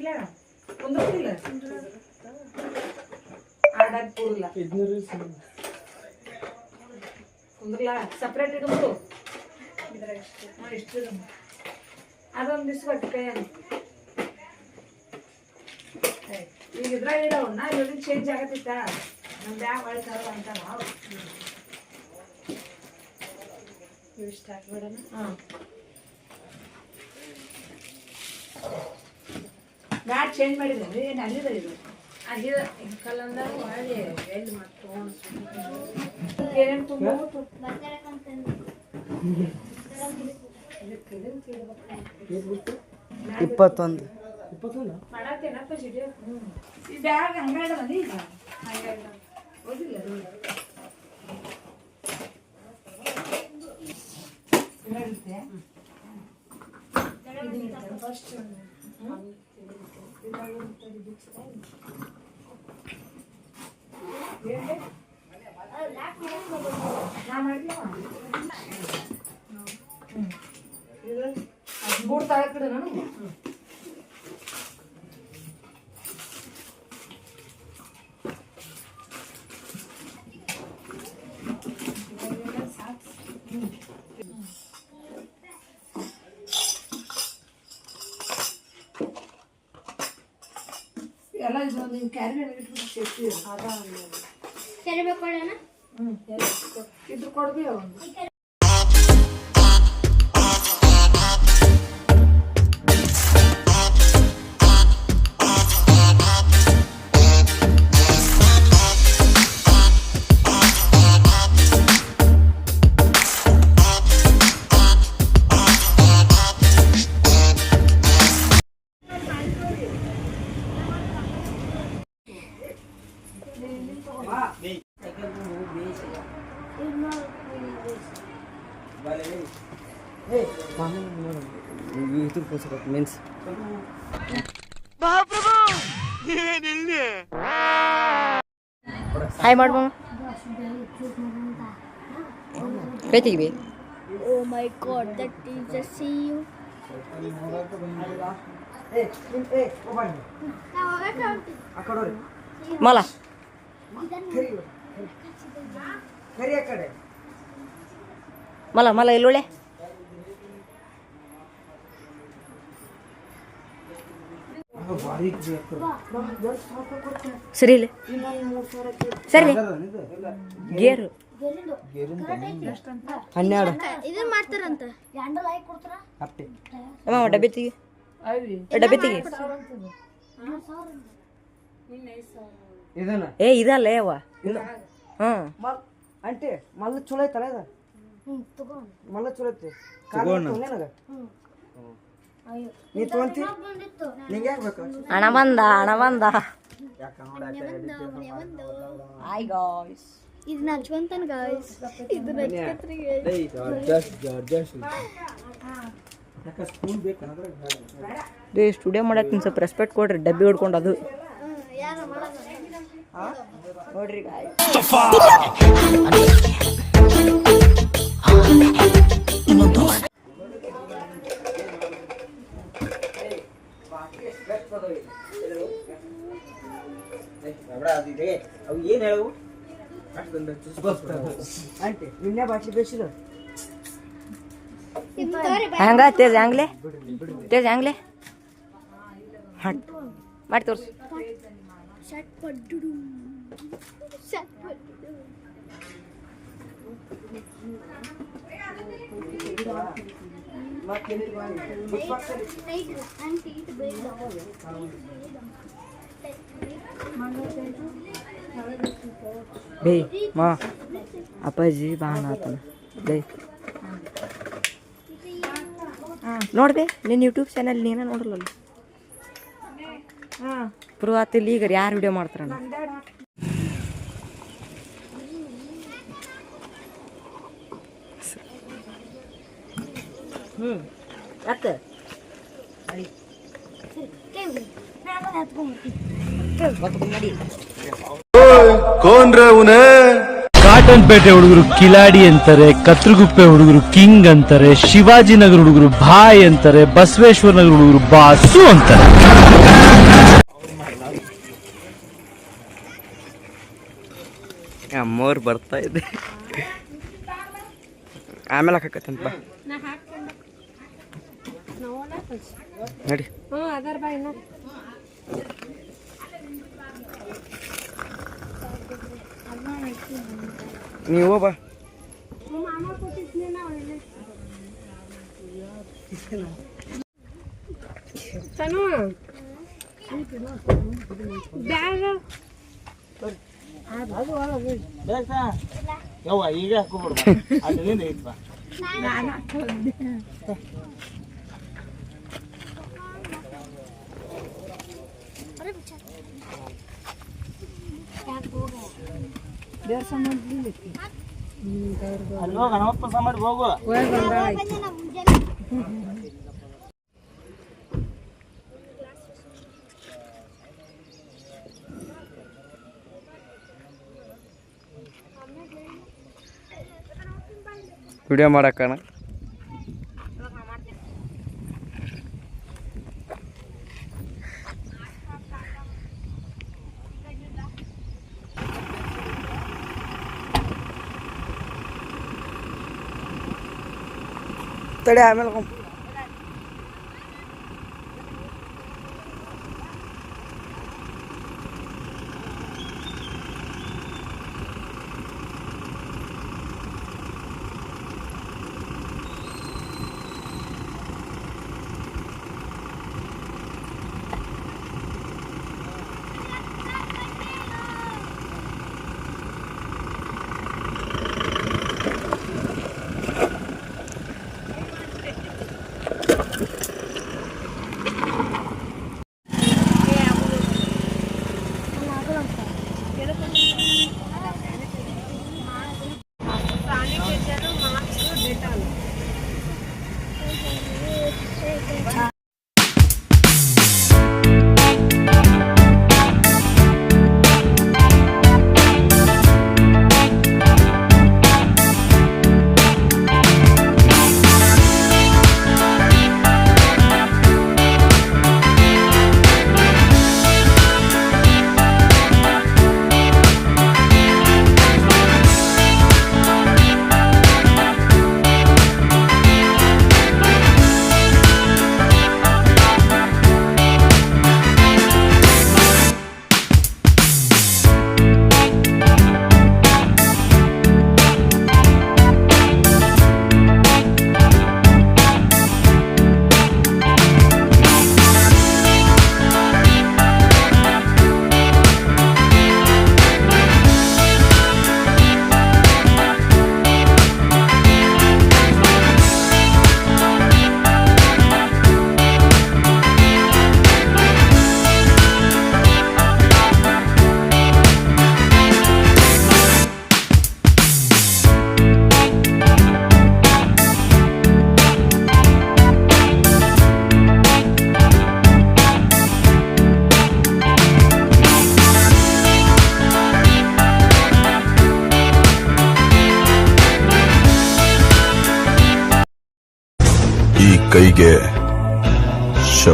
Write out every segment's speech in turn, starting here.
ಇಲ್ಲ ಕುಂದ್ರದಿಲ್ಲ ಆಡಾಗ ಕೂಡಲ್ಲ ಕುಂದ್ರಲ್ಲ ಸಪ್ರೇಟ್ ಇಡ್ಬೋದು ಇದ್ರಾಗ ಇಷ್ಟು ಅದೊಂದು ಒಟ್ಟು ಕೈಯಲ್ಲಿ ಈಗ ಇದ್ರಾಗ ಇಡವನ್ನ ಇವಾಗ ಚೇಂಜ್ ಆಗತ್ತಿತ್ತ ನಮ್ಮ ಬ್ಯಾಗ್ ಒಳಗೆ ಅಂತ ನಾವು. ಇಷ್ಟ ಹಾಕ್ಬಿಡೋಣ ಹಾಂ. ಬ್ಯಾಗ್ ಚೇಂಜ್ ಮಾಡಿದ್ರೆ ಏನು ಅಲ್ಲಿದೆ ಇದು ಅಲ್ಲಿದೆ ಮಾಡಿ ಎಲ್ಲಿ ಮತ್ತೆ ಏನೇನು ತುಂಬ ಇಪ್ಪತ್ತೊಂದು. ಮಾಡತ್ತೇನಪ್ಪ ಸಿಡಿ ಈ ಬ್ಯಾಗ್ ಹಂಗಾಡ ಬಂದಿ ಈಗ ಹಂಗಾಡ ಹೋಗಿಲ್ಲ ಅದು. ಇರುತ್ತೆ ಫಸ್ಟ್ ನಾ ತಾಳ ಕಡೆ ಮೂರು ನಾನು ಎಲ್ಲ ಇದು ನೀವು ಕ್ಯಾರಿ ಇಟ್ಬಿಟ್ಟು ಸೇಫ್ಟಿ ಅದ ಹ್ಞೂ ಇದ್ರ ಕೊಡ್ಬಿ ಒಂದು? ಪುಸ್ತಕ ಮೀನ್ಸ್ ಹಾಯ್ ಮಾಡು ಮಾಮ ಕೈ ತೆಗಿಬಿ ಓ my god that is a C you ಮಲ. ಮಲ ಮಲ ಎಲ್ಲೊಳ್ಳೆ. ಸರಿ ಇಲ್ಲ. ಸರಿ. ಗೇರು. ಹನ್ನೆರಡು. ಡಬ್ಬಿ ತೆಗಿ. ಡಬ್ಬಿ ತೆಗಿ. ಏ ಇದಲ್ಲ ಮಲ್ ಅಂಟಿ ಮಲ್ಲ ಚಲೋ ಐತಲ್ಲ ಇದು? ಮಲ್ಲ ಚಲೋ ಐತಿ. ನನಗ? ನೀ ತೊಗೊಂತಿ ನಿಂಗೆ ಯಾಕೆ ಬೇಕು ಹಣ ಬಂದ ಹಣ ಬಂದ. ಒಂದು ಹಾಯ್ ಗಾಯ್ಸ್ ಇದು ನಚ್ಕೊಂತಾನ ಗಾಯ್ಸ್ ಇದು ನಚ್ಕತ್ರಿ ಡೇ ಸ್ಟುಡಿಯೋ ಮಾಡಕ್ಕೆ ಸ್ವಲ್ಪ ರೆಸ್ಪೆಕ್ಟ್ ಕೊಡ್ರಿ ಡಬ್ಬಿ ಹೊಡ್ಕೊಂಡು ಅದು. ನೋಡ್ರಿ ಗಾಯ್ ಅವು ಏನು ಹೇಳು ಆಂಟಿ ನಿನ್ನೆ ಬಾಟ್ಲಿ ಬೇಸಿಲ್ಲ ಇದು ತೋರಿ ಹಂಗ ತೇಜ್ ಹಂಗ್ಲೆ ತೇಜ್ ಹಂಗ್ಲೆ ಹಟ್ ಮಾಡಿ ತೋರ್ಸು ಶಟ್ ಪಡ್ಡುಡು ಬೇ ಮಾ. ಅಪ್ಪಾಜಿ ಬಾಣ ಆತನ. ಬೇ. ನೋಡ್ಬೇ ನಿನ್ನ ಯೂಟ್ಯೂಬ್ ಚಾನಲ್ ನೀನ ನೋಡಲ್ಲ ಹಾಂ. ಪ್ರೂವ್ ಆತಿಲ್ಲ ಈಗ ಯಾರು ವಿಡಿಯೋ ಮಾಡ್ತಾರ ಹ್ಞೂ ಅಕ್ಕ ಕೋನ್ರೆ ಕಾಟನ್ಪೇಟೆ ಹುಡುಗರು ಕಿಲಾಡಿ ಅಂತಾರೆ ಕತ್ರಗುಪ್ಪೆ ಹುಡುಗರು ಕಿಂಗ್ ಅಂತಾರೆ ಶಿವಾಜಿನಗರ ಹುಡುಗರು ಭಾಯ್ ಅಂತಾರೆ ಬಸವೇಶ್ವರ ನಗರ ಹುಡುಗರು ಬಾಸು ಅಂತಾರೆ. ಅಮ್ಮವ್ರು ಬರ್ತಾ ಇದೆ. ಆಮೇಲೆ ಹಾಕತ್ತಂತ ನಡಿ. ಹ್ಞೂ ಅದರ ಬಾ ಇನ್ನ. ನೀವು ಬಾ. ತನು ಬ್ಯಾಗ್. ಯವ್ವ ಈಗ ಹಾಕೋಬಿಡು ಅಲ್ಲಿಂದ ಐತ್ ಬಾ. ಅಲ್ಲಿ ಹೋಗ. ನಮ್ಮಪ್ಪ ಸಾಮಾಡಿ ಹೋಗು ವಿಡಿಯೋ ಮಾಡಕ್ಕಣ. ತಡಿ ಆಮೇಲೆ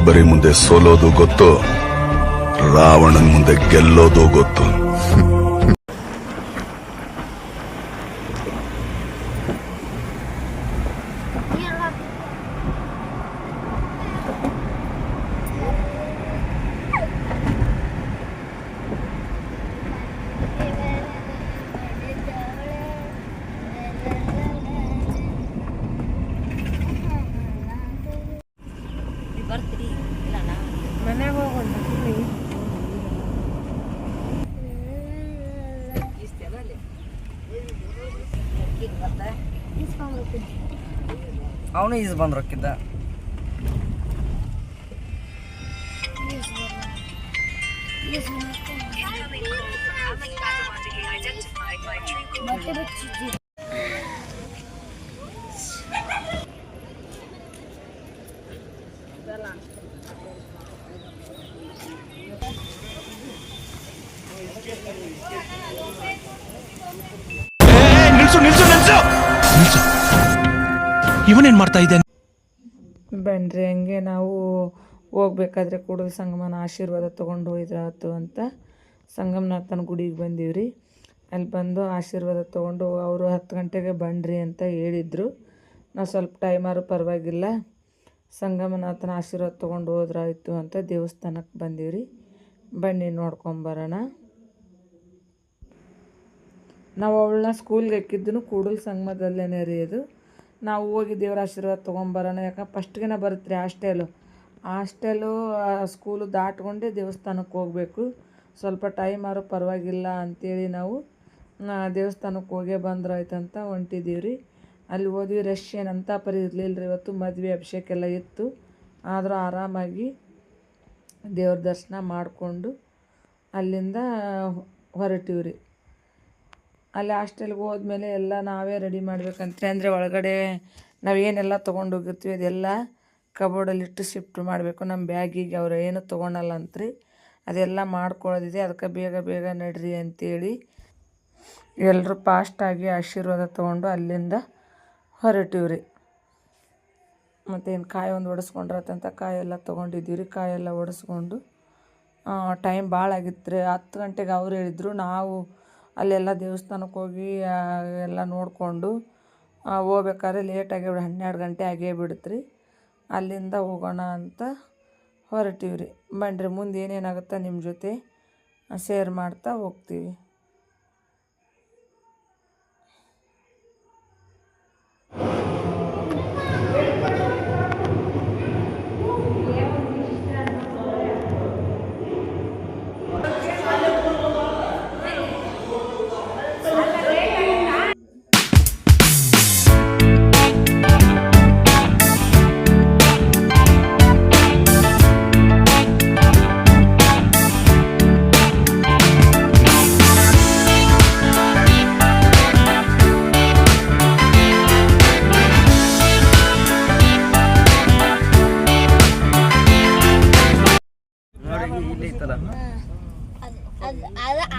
ಶಬರಿ ಮುಂದೆ ಸೋಲೋದು ಗೊತ್ತು ರಾವಣನ್ ಮುಂದೆ ಗೆಲ್ಲೋದು ಗೊತ್ತು. ಅವನು ಈಸ್ ಬಂದ್ ರೊಕ್ಕಿದ್ದ ಮತ್ತೆ ಇವನೇನ್ ಮಾಡ್ತಾ ಇದ್ದೇನೆ ಬನ್ರಿ ಹಂಗೆ ನಾವು ಹೋಗ್ಬೇಕಾದ್ರೆ ಕೂಡಲ ಸಂಗಮನ ಆಶೀರ್ವಾದ ತೊಗೊಂಡು ಹೋಯ್ದ್ರಾತು ಅಂತ ಸಂಗಮನಾಥನ ಗುಡಿಗೆ ಬಂದೀವ್ರಿ. ಅಲ್ಲಿ ಬಂದು ಆಶೀರ್ವಾದ ತೊಗೊಂಡು ಅವರು ಹತ್ತು ಗಂಟೆಗೆ ಬನ್ರಿ ಅಂತ ಹೇಳಿದ್ರು. ನಾವು ಸ್ವಲ್ಪ ಟೈಮಾರು ಪರವಾಗಿಲ್ಲ, ಸಂಗಮನಾಥನ ಆಶೀರ್ವಾದ ತೊಗೊಂಡು ಹೋದ್ರಾಯ್ತು ಅಂತ ದೇವಸ್ಥಾನಕ್ಕೆ ಬಂದೀವ್ರಿ. ಬನ್ನಿ ನೋಡ್ಕೊಂಬರೋಣ ನಾವು ಅವಳನ್ನ ಸ್ಕೂಲ್ಗೆ ಹಾಕಿದ್ದು ಕೂಡಲ ಸಂಗಮದಲ್ಲೇ ರೀ ಅದು. ನಾವು ಹೋಗಿ ದೇವ್ರ ಆಶೀರ್ವಾದ ತೊಗೊಂಬರೋಣ. ಯಾಕಂದ್ರೆ ಫಸ್ಟ್ಗೆನೇ ಬರುತ್ತೆ ರೀ ಹಾಸ್ಟೆಲು ಹಾಸ್ಟೆಲು ಸ್ಕೂಲು ದಾಟ್ಕೊಂಡೇ ದೇವಸ್ಥಾನಕ್ಕೆ ಹೋಗಬೇಕು. ಸ್ವಲ್ಪ ಟೈಮ್ ಆದ್ರೂ ಪರವಾಗಿಲ್ಲ ಅಂಥೇಳಿ ನಾವು ದೇವಸ್ಥಾನಕ್ಕೆ ಹೋಗೇ ಬಂದ್ರಾಯ್ತಂತ ಹೊಂಟಿದ್ದೀವಿ ರೀ ಅಲ್ಲಿ ಹೋದ್ವಿ ರಶ್ ಏನಂತ ಪರಿ ಇರಲಿಲ್ಲ ರೀ ಇವತ್ತು ಮದುವೆ ಅಭಿಷೇಕ ಎಲ್ಲ ಇತ್ತು. ಆದರೂ ಆರಾಮಾಗಿ ದೇವ್ರ ದರ್ಶನ ಮಾಡಿಕೊಂಡು ಅಲ್ಲಿಂದ ಹೊರಟೀವಿ ರೀ ಅಲ್ಲಿ ಹಾಸ್ಟೆಲ್ಗೆ ಹೋದ್ಮೇಲೆ ಎಲ್ಲ ನಾವೇ ರೆಡಿ ಮಾಡಬೇಕಂತೆ ಅಂದರೆ ಒಳಗಡೆ ನಾವೇನೆಲ್ಲ ತೊಗೊಂಡು ಹೋಗಿರ್ತೀವಿ ಅದೆಲ್ಲ ಕಬೋರ್ಡಲ್ಲಿಟ್ಟು ಶಿಫ್ಟ್ ಮಾಡಬೇಕು. ನಮ್ಮ ಬ್ಯಾಗಿಗೆ ಅವ್ರು ಏನು ತೊಗೊಳಲ್ಲ ಅಂತ್ರಿ. ಅದೆಲ್ಲ ಮಾಡ್ಕೊಳ್ಳೋದಿದೆ ಅದಕ್ಕೆ ಬೇಗ ಬೇಗ ನಡ್ರಿ ಅಂತೇಳಿ ಎಲ್ಲರೂ ಫಾಸ್ಟಾಗಿ ಆಶೀರ್ವಾದ ತೊಗೊಂಡು ಅಲ್ಲಿಂದ ಹೊರಟಿವ್ರಿ. ರೀ ಮತ್ತೇನು ಕಾಯಿ ಒಂದು ಒಡಿಸ್ಕೊಂಡ್ರತ್ತಂತ ಕಾಯಿ ಎಲ್ಲ ತೊಗೊಂಡಿದ್ದೀವಿ ರೀ ಕಾಯೆಲ್ಲ ಒಡಿಸ್ಕೊಂಡು ಟೈಮ್ ಭಾಳ ಆಗಿತ್ತು ರೀ ಹತ್ತು ಗಂಟೆಗೆ ಅವ್ರು ಹೇಳಿದ್ರು, ನಾವು ಅಲ್ಲೆಲ್ಲ ದೇವಸ್ಥಾನಕ್ಕೆ ಹೋಗಿ ಎಲ್ಲ ನೋಡಿಕೊಂಡು ಹೋಗ್ಬೇಕಾದ್ರೆ ಲೇಟಾಗಿ ಹನ್ನೆರಡು ಗಂಟೆ ಆಗೇ ಬಿಡುತ್ತೆ ರೀ ಅಲ್ಲಿಂದ ಹೋಗೋಣ ಅಂತ ಹೊರಟೀವಿ ರೀ ಬನ್ನಿರಿ ಮುಂದೆ ಏನೇನಾಗುತ್ತೆ ನಿಮ್ಮ ಜೊತೆ ಶೇರ್ ಮಾಡ್ತಾ ಹೋಗ್ತೀವಿ.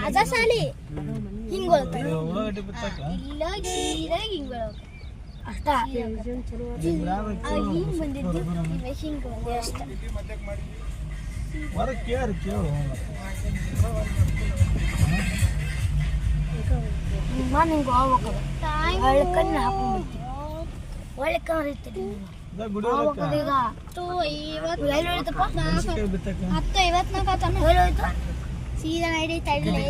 ಹಿಂಗೆ ಸಾಲಿ ಒಳ್ಳೆ ಕಣ್ಣು ಹಾಕೊಂಡ್ಬಿಡ್ತೀನಿ ಒಳ್ಳೆ ಕಣ್ಣು ಇರ್ತೀನಿ. ಹತ್ತು ಐವತ್ನಾಲ್ಕು ಎಲ್ಲಿ ಹೋಯ್ತು ಸೀದಾ ನಡೀತಾ ಇಡ್ಲಿ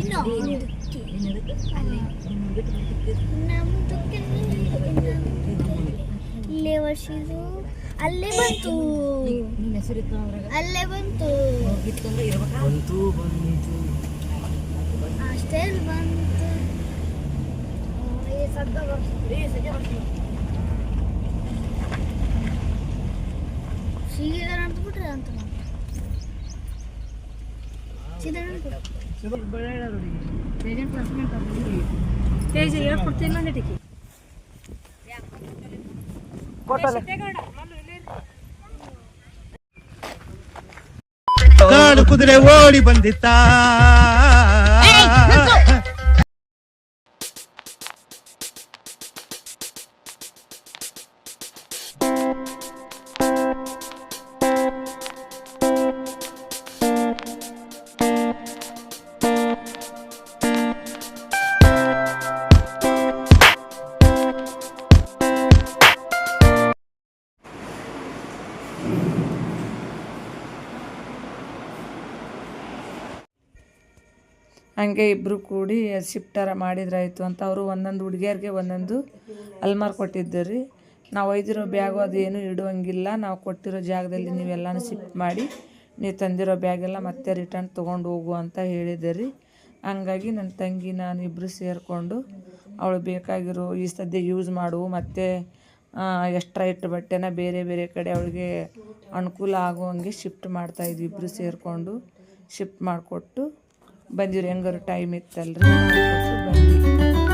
ಇನ್ನು ಇಲ್ಲೇ ವರ್ಷಿದು ಅಲ್ಲೇ ಬಂತು. ಅಲ್ಲೇ ಬಂತು. ಅಷ್ಟೇ ಬಂತು. ಈ ಸದ್ದ ಸೀದಾ ನಡ್ದ್ಬಿಟ್ರೆ ಅಂತ ಹೇಳ್ಕೊಡ್ತಿಲ್ಲ ನಡಿಕೆ ಕಾಡು ಕುದುರೆ ಓಡಿ ಬಂದಿತ್ತ? ಹಂಗೆ ಇಬ್ಬರು ಕೂಡಿ ಶಿಫ್ಟಾರ ಮಾಡಿದ್ರಾಯಿತು ಅಂತ ಅವರು ಒಂದೊಂದು ಹುಡುಗಿಯರಿಗೆ ಒಂದೊಂದು ಅಲ್ಮಾರ್ ಕೊಟ್ಟಿದ್ದರು. ರೀ ನಾವು ಒಯ್ದಿರೋ ಬ್ಯಾಗು ಅದು ಏನು ಇಡುವಂಗಿಲ್ಲ. ನಾವು ಕೊಟ್ಟಿರೋ ಜಾಗದಲ್ಲಿ ನೀವೆಲ್ಲನೂ ಶಿಫ್ಟ್ ಮಾಡಿ ನೀವು ತಂದಿರೋ ಬ್ಯಾಗೆಲ್ಲ ಮತ್ತೆ ರಿಟರ್ನ್ ತೊಗೊಂಡು ಹೋಗು ಅಂತ ಹೇಳಿದ್ದೆ ರೀ ಹಂಗಾಗಿ ನನ್ನ ತಂಗಿ ನಾನು ಇಬ್ಬರು ಸೇರಿಕೊಂಡು ಅವಳು ಬೇಕಾಗಿರೋ ಈ ಸದ್ಯ ಯೂಸ್ ಮಾಡು, ಮತ್ತು ಎಕ್ಸ್ಟ್ರಾ ಇಟ್ಟು ಬಟ್ಟೆನ ಬೇರೆ ಬೇರೆ ಕಡೆ ಅವಳಿಗೆ ಅನುಕೂಲ ಆಗುವಂಗೆ ಶಿಫ್ಟ್ ಮಾಡ್ತಾಯಿದ್ವಿ ಇಬ್ಬರು ಸೇರಿಕೊಂಡು ಶಿಫ್ಟ್ ಮಾಡಿಕೊಟ್ಟು ಬಂದಿವ್ರಿ ಹೆಂಗಾರು ಟೈಮ್ ಇತ್ತಲ್ರಿ? ಮಾಡ್ಕೊಟ್ಟು ಬಂದ್ವಿ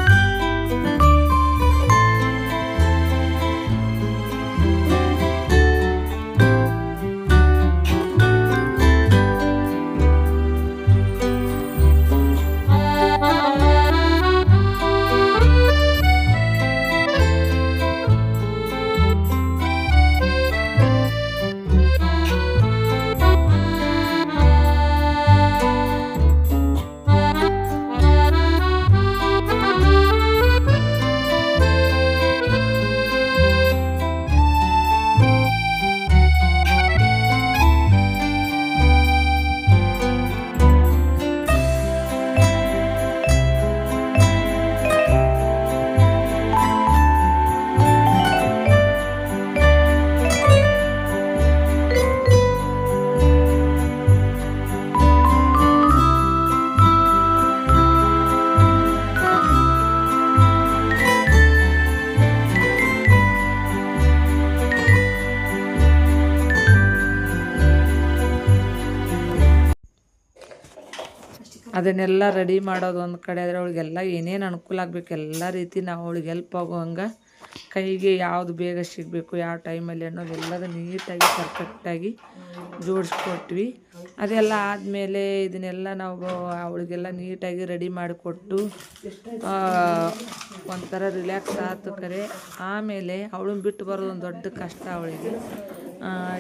ಅದನ್ನೆಲ್ಲ ರೆಡಿ ಮಾಡೋದು ಒಂದು ಕಡೆ, ಆದರೆ ಅವಳಿಗೆಲ್ಲ ಏನೇನು ಅನುಕೂಲ ಆಗಬೇಕು, ಎಲ್ಲ ರೀತಿ ನಾವು ಅವಳಿಗೆ ಹೆಲ್ಪ್ ಆಗೋ ಹಂಗೆ ಕೈಗೆ ಯಾವುದು ಬೇಗ ಸಿಗಬೇಕು, ಯಾವ ಟೈಮಲ್ಲಿ ಅನ್ನೋದೆಲ್ಲದ ನೀಟಾಗಿ ಪರ್ಫೆಕ್ಟಾಗಿ ಜೋಡಿಸ್ಕೊಟ್ವಿ. ಅದೆಲ್ಲ ಆದಮೇಲೆ ಇದನ್ನೆಲ್ಲ ನಾವು ಅವಳಿಗೆಲ್ಲ ನೀಟಾಗಿ ರೆಡಿ ಮಾಡಿಕೊಟ್ಟು ಒಂಥರ ರಿಲ್ಯಾಕ್ಸ್ ಆಯ್ತು ಕರೆ. ಆಮೇಲೆ ಅವಳನ್ನ ಬಿಟ್ಟು ಬರೋದು ಒಂದು ದೊಡ್ಡ ಕಷ್ಟ ಅವಳಿಗೆ.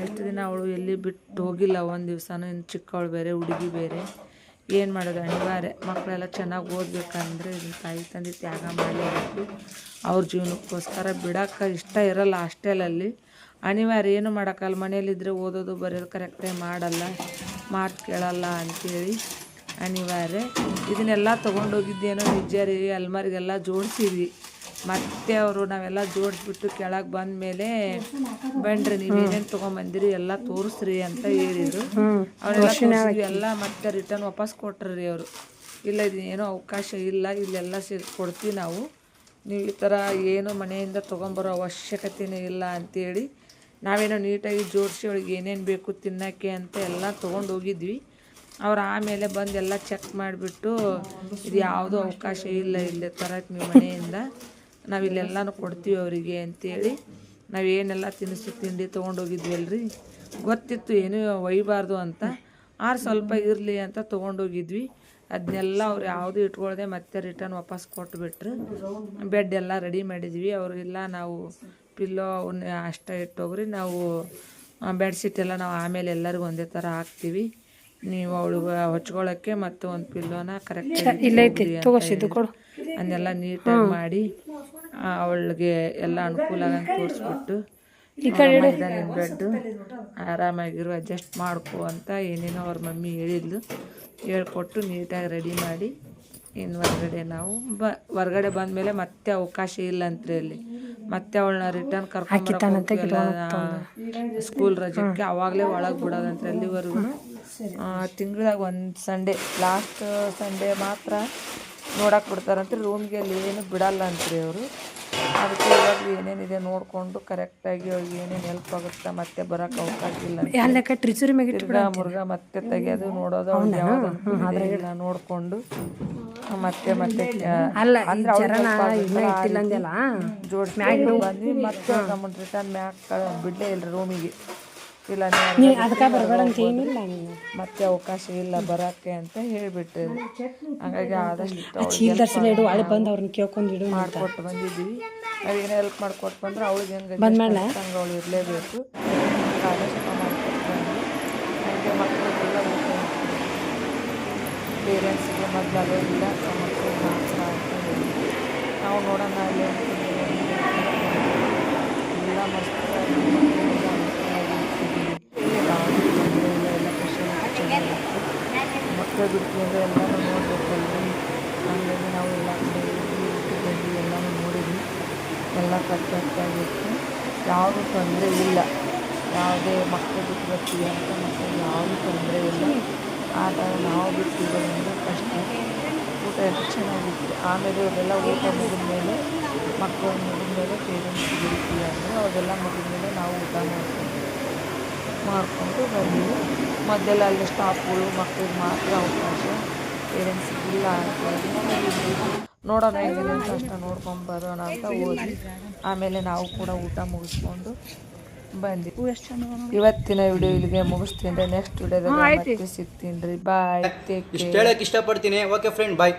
ಎಷ್ಟು ದಿನ ಅವಳು ಎಲ್ಲಿ ಬಿಟ್ಟು ಹೋಗಿಲ್ಲ, ಒಂದು ದಿವಸನೂ ಇನ್ನು ಚಿಕ್ಕವಳು ಬೇರೆ, ಹುಡುಗಿ ಬೇರೆ. ಏನು ಮಾಡೋದು? ಅನಿವಾರ್ಯ. ಮಕ್ಕಳೆಲ್ಲ ಚೆನ್ನಾಗಿ ಓದಬೇಕಂದ್ರೆ ಇದನ್ನು ತಾಯಿ, ತಂದೆ ತ್ಯಾಗ ಮಾಡಲೇಬೇಕು ಅವ್ರ ಜೀವನಕ್ಕೋಸ್ಕರ ಬಿಡೋಕ್ಕೆ ಇಷ್ಟ ಇರಲ್ಲ ಹಾಸ್ಟೆಲಲ್ಲಿ ಅನಿವಾರ್ಯ, ಏನು ಮಾಡೋಕ್ಕಲ್ಲ ಮನೇಲಿದ್ದರೆ ಓದೋದು, ಬರೆಯೋದು ಕರೆಕ್ಟಾಗಿ ಮಾಡಲ್ಲ, ಮಾತು ಕೇಳಲ್ಲ ಅಂಥೇಳಿ ಅನಿವಾರ್ಯ. ಇದನ್ನೆಲ್ಲ ತೊಗೊಂಡೋಗಿದ್ದೇನೋ ನಿಜ ರೀ ಅಲ್ಮಾರಿಗೆಲ್ಲ ಜೋಡಿಸಿದ್ವಿ. ಮತ್ತೆ ಅವರು ನಾವೆಲ್ಲ ಜೋಡಿಸ್ಬಿಟ್ಟು ಕೆಳಗೆ ಬಂದ ಮೇಲೆ ಬನ್ರಿ ನೀವು ಏನೇನು ತೊಗೊಂಬಂದಿರಿ ಎಲ್ಲ ತೋರಿಸ್ರಿ ಅಂತ ಹೇಳಿದ್ರು. ಅವರೆಲ್ಲ ಎಲ್ಲ ಮತ್ತೆ ರಿಟರ್ನ್ ವಾಪಸ್ ಕೊಟ್ರಿ ಅವರು. ಇಲ್ಲ ಇದೇನೋ ಏನೋ ಅವಕಾಶ ಇಲ್ಲ ಇಲ್ಲೆಲ್ಲ ಸೇರಿ ಕೊಡ್ತೀವಿ ನಾವು. ನೀವು ಈ ಥರ ಏನು ಮನೆಯಿಂದ ತೊಗೊಂಬರೋ ಅವಶ್ಯಕತೆನೇ ಇಲ್ಲ ಅಂತೇಳಿ ನಾವೇನೋ ನೀಟಾಗಿ ಜೋಡಿಸಿ ಅವ್ಳಿಗೆ ಏನೇನು ಬೇಕು ತಿನ್ನೋಕ್ಕೆ ಅಂತ ಎಲ್ಲ ತೊಗೊಂಡು ಹೋಗಿದ್ವಿ. ಅವ್ರು ಆಮೇಲೆ ಬಂದು ಎಲ್ಲ ಚೆಕ್ ಮಾಡಿಬಿಟ್ಟು ಇದು ಯಾವುದೂ ಅವಕಾಶ ಇಲ್ಲ ಇಲ್ಲೇ ತರಕ್ಕೆ ನೀವು ಮನೆಯಿಂದ. ನಾವು ಇಲ್ಲೆಲ್ಲನೂ ಕೊಡ್ತೀವಿ ಅವರಿಗೆ ಅಂತೇಳಿ ನಾವೇನೆಲ್ಲ ತಿನಿಸು ತಿಂಡಿ ತೊಗೊಂಡೋಗಿದ್ವಿ ಅಲ್ರಿ ಗೊತ್ತಿತ್ತು ಏನೂ ಒಯ್ಯಬಾರ್ದು ಅಂತ. ಆರು ಸ್ವಲ್ಪ ಇರಲಿ ಅಂತ ತೊಗೊಂಡೋಗಿದ್ವಿ. ಅದನ್ನೆಲ್ಲ ಅವ್ರು ಯಾವುದು ಇಟ್ಕೊಳ್ದೆ ಮತ್ತೆ ರಿಟರ್ನ್ ವಾಪಸ್ ಕೊಟ್ಬಿಟ್ರು. ಬೆಡ್ ಎಲ್ಲ ರೆಡಿ ಮಾಡಿದ್ವಿ. ಅವರು ಇಲ್ಲ ನಾವು ಪಿಲ್ಲೋ ಅವನ್ನ ಅಷ್ಟೇ ಇಟ್ಟೋಗ್ರಿ ನಾವು ಬೆಡ್ಶೀಟ್ ಎಲ್ಲ ನಾವು ಆಮೇಲೆ ಎಲ್ಲರಿಗೂ ಒಂದೇ ಥರ ಹಾಕ್ತೀವಿ. ನೀವು ಅವಳು ಹೊಚ್ಕೊಳ್ಳೋಕ್ಕೆ ಮತ್ತು ಒಂದು ಪಿಲ್ಲೋನ ಕರೆಕ್ಟ್ ಅದನ್ನೆಲ್ಲ ನೀಟಾಗಿ ಮಾಡಿ ಅವಳಿಗೆ ಎಲ್ಲ ಅನುಕೂಲ ತೋರಿಸ್ಬಿಟ್ಟು ಮೈದಾನಿನ ಬೆಡ್ಡು ಆರಾಮಾಗಿರು ಅಡ್ಜಸ್ಟ್ ಮಾಡ್ಕೊ ಅಂತ ಏನೇನೋ ಅವ್ರ ಮಮ್ಮಿ ಹೇಳಿದ್ಲು. ಹೇಳ್ಕೊಟ್ಟು ನೀಟಾಗಿ ರೆಡಿ ಮಾಡಿ ಇನ್ನು ಹೊರಗಡೆ ನಾವು ಬ ಹೊರಗಡೆ ಬಂದಮೇಲೆ ಮತ್ತೆ ಅವಕಾಶ ಇಲ್ಲ ಅಂತ್ರಿ ಅಲ್ಲಿ. ಮತ್ತೆ ಅವಳನ್ನ ರಿಟರ್ನ್ ಕರ್ಕೊಂಡು ಸ್ಕೂಲ್ ರಜಕ್ಕೆ ಅವಾಗಲೇ ಒಳಗೆ ಬಿಡೋದಂತ್ರಿ ಅಲ್ಲಿವರೆಗೂ. ತಿಂಗಳಾಗ ಒಂದು ಸಂಡೇ ಲಾಸ್ಟ್ ಸಂಡೇ ಮಾತ್ರ ನೋಡಕ್ಕೆ ಬಿಡ್ತಾರಂತ್ರಿ. ರೂಮ್ಗೆ ಅಲ್ಲಿ ಏನು ಬಿಡಲ್ಲ ಅಂತ್ರಿ ಅವರು. ಅದಕ್ಕೆ ಇವಾಗ ಏನೇನಿದೆ ನೋಡಿಕೊಂಡು ಕರೆಕ್ಟಾಗಿ ಅವ್ರಿಗೆ ಏನೇನು ಹೆಲ್ಪ್ ಆಗುತ್ತೆ ಮತ್ತೆ ಬರೋಕೆ ಅವಕಾಶ ಇಲ್ಲ ಮುರುಗ ಮತ್ತೆ ತೆಗೆಯೋದು ನೋಡೋದು ಅವ್ನು ಅನುಕೂಲ ನೋಡಿಕೊಂಡು ಮತ್ತೆ ಮತ್ತೆ ಜೋಡಿಸ್ಕೊಂಡು ಬಂದ್ವಿ ಮತ್ತೆ ನಮ್ಮನ್ನ ರಿಟರ್ನ್ ಮ್ಯಾಕ್ ಬಿಡಲೇ ಇಲ್ಲ ರೂಮಿಗೆ ಇಲ್ಲ ನೀ ಅದಕ್ಕೆ ಬರಬೇಡ ಅಂತ ಏನಿಲ್ಲ ನೀನು. ಮತ್ತೆ ಅವಕಾಶ ಇಲ್ಲ ಬರಕ್ಕೆ ಅಂತ ಹೇಳಿಬಿಟ್ಟು. ಹಾಗಾಗಿ ಆದಷ್ಟು ಇಡು ಬಂದು ಅವ್ರನ್ನ ಕೇಳ್ಕೊಂಡು ಇಡು ಮಾಡ್ಕೊಟ್ಟು ಬಂದಿದ್ವಿ ನಾವೇನು ಹೆಲ್ಪ್ ಮಾಡ್ಕೊಟ್ಟು ಬಂದ್ರೆ ಅವಳಿಗೆ ಹೆಂಗೆ ಬಂದ್ಮೇಲೆ? ಹಂಗೆ ಅವಳು ಇರಲೇಬೇಕು. ಪೇರೆಂಟ್ಸ್ಗೆ ಮಾಡ್ಕೊಟ್ಟು ಹಾಗೆ ಮಕ್ಕಳಿಗೆಲ್ಲ ಪೇರೆಂಟ್ಸಿಗೆ ಇಲ್ಲ ಮಕ್ಕಳು ಮಾತ್ರ ಅಂತ ಹೇಳಿ. ನಾವು ನೋಡೋಣ ಅಲ್ಲಿ ಎಲ್ಲ ಮಸ್ತ್ ಎಲ್ಲ ಫೆಸಿಲಿಟಿ ಚೆನ್ನಾಗಿತ್ತು ಅಂದರೆ ಎಲ್ಲನೂ ನೋಡಬೇಕಲ್ರಿ ಹಾಗಾಗಿ ನಾವು ಎಲ್ಲ ಕಡೆ ಯೂಟ್ಯೂಬಲ್ಲಿ ಎಲ್ಲನೂ ನೋಡಿದ್ವಿ. ಎಲ್ಲ ಪರ್ಫೆಕ್ಟಾಗಿತ್ತು ಯಾವುದೂ ತೊಂದರೆ ಇಲ್ಲ. ಯಾವುದೇ ಮಕ್ಕಳು ಬಿಟ್ಟು ಬರ್ತೀವಿ ಅಂತ ಮತ್ತೆ ಯಾವುದೂ ತೊಂದರೆ ಇಲ್ಲ. ಆ ಥರ ನಾವು ಬಿಟ್ಟಿರೋದ್ರಿಂದ ಕಷ್ಟ. ಊಟ ಎಷ್ಟು ಚೆನ್ನಾಗಿತ್ತು. ಆಮೇಲೆ ಅವರೆಲ್ಲ ಊಟ ಮುಗಿದ ಮಕ್ಕಳು ಮುಗಿದ ಮೇಲೆ ಪೇರೆಂಟ್ಸ್ ಬಿಡ್ತೀವಿ ಅಂದರೆ ಅವೆಲ್ಲ ಮುಗಿದ ಮೇಲೆ ನಾವು ಊಟ ಮಾಡ್ಕೊಂಡು ಮಾಡಿಕೊಂಡು ಬಂದ್ವಿ. ಮೊದಲೆಲ್ಲ ಅಲ್ಲಿ ಸ್ಟಾಫ್ಗಳು ಮಕ್ಕಳಿಗೆ ಮಾತ್ರ ಅವಕಾಶ. ಪೇರೆಂಟ್ಸ್ ಇಲ್ಲ ಅಂತ ನೋಡೋಣ ಏನೇನು ಅಂತ ಅಷ್ಟ ನೋಡ್ಕೊಂಡು ಬರೋಣ ಅಂತ ಹೋದ್ವಿ. ಆಮೇಲೆ ನಾವು ಕೂಡ ಊಟ ಮುಗಿಸ್ಕೊಂಡು ಬಂದ್ವಿ. ಇವತ್ತಿನ ವಿಡಿಯೋ ಇಲ್ಲಿಗೆ ಮುಗಿಸ್ತೀನಿ. ನೆಕ್ಸ್ಟ್ ವಿಡಿಯೋದಲ್ಲಿ ಮತ್ತೆ ಸಿಗ್ತೀನಿ ರೀ. ಬಾಯ್ ಇಷ್ಟ ಇಷ್ಟು ಹೇಳಕ್ಕೆ ಇಷ್ಟಪಡ್ತೀನಿ. Okay friend bye